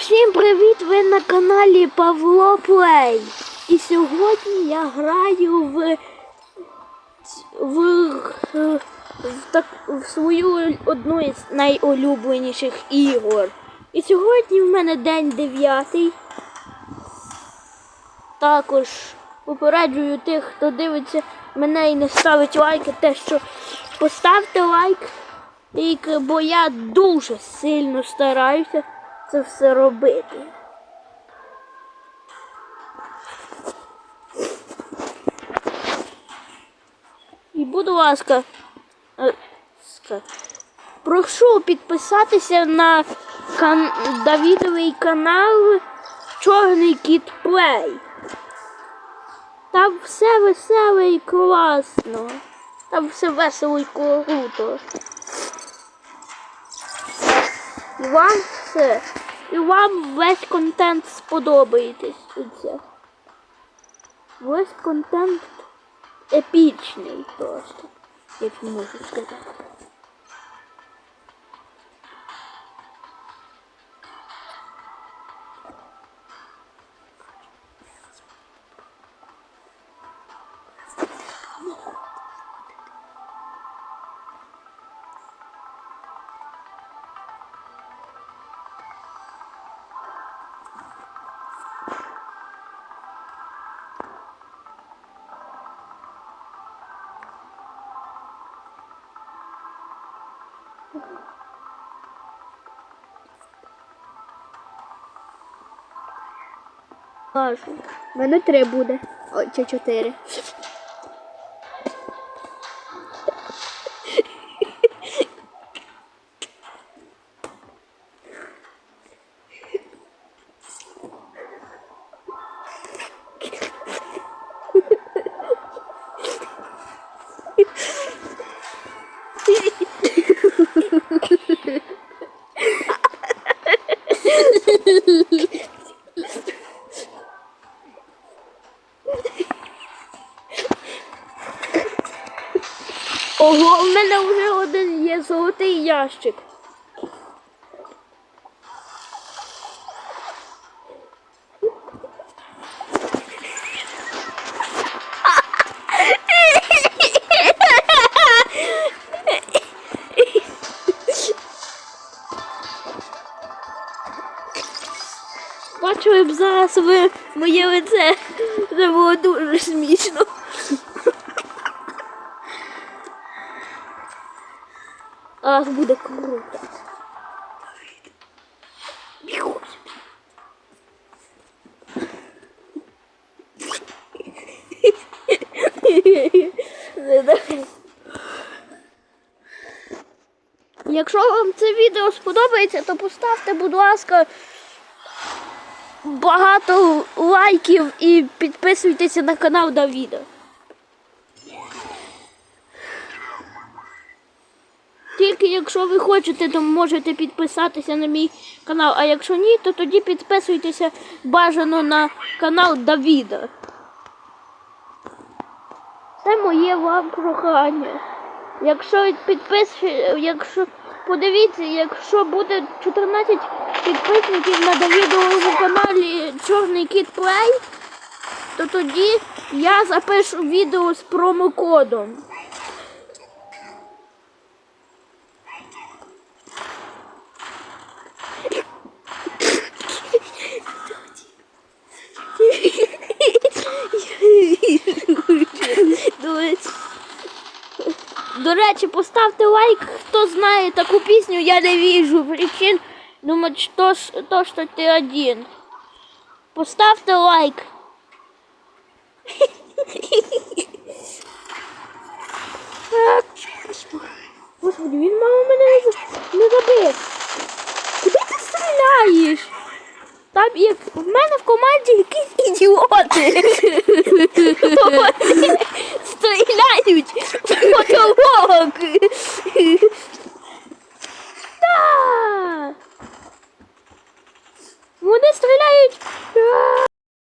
Всім привіт! Ви на каналі Павло Плей. І сьогодні я граю в, в, в, так, в свою одну із найулюбленіших ігор. І сьогодні в мене день дев'ятий. Також попереджую тих, хто дивиться мене і не ставить лайки, те, що поставте лайк, бо я дуже сильно стараюся це все робити. І будь ласка, е, прошу підписатися на кан... Давідовий канал Чорний Кіт Плей. Там все весело і класно. Там все весело і круто. І вам все. І вам весь контент сподобається. Весь контент епічний просто, як можу сказати. Мене три буде. О, чи чотири. Ого, в мене вже один є золотий ящик. Бачили б зараз ви моє лице. Це було дуже смішно. Ах, буде круто. Бігом. Якщо вам це відео сподобається, то поставте, будь ласка, багато лайків і підписуйтеся на канал Давіда. Тільки якщо ви хочете, то можете підписатися на мій канал. А якщо ні, то тоді підписуйтеся бажано на канал Давіда. Це моє вам прохання. Якщо підпис... якщо подивіться, якщо буде 14 підписників на Давідовому каналі Чорний Кіт Плей, то тоді я запишу відео з промокодом. До речі, поставте лайк, хто знає таку пісню, я не вижу причин думать, что то, что ты один. Поставьте лайк. Господи, він мало мене не забив. Куди ти стріляєш? Там як в мене в команді якісь ідіоти. Стріляють в потолок.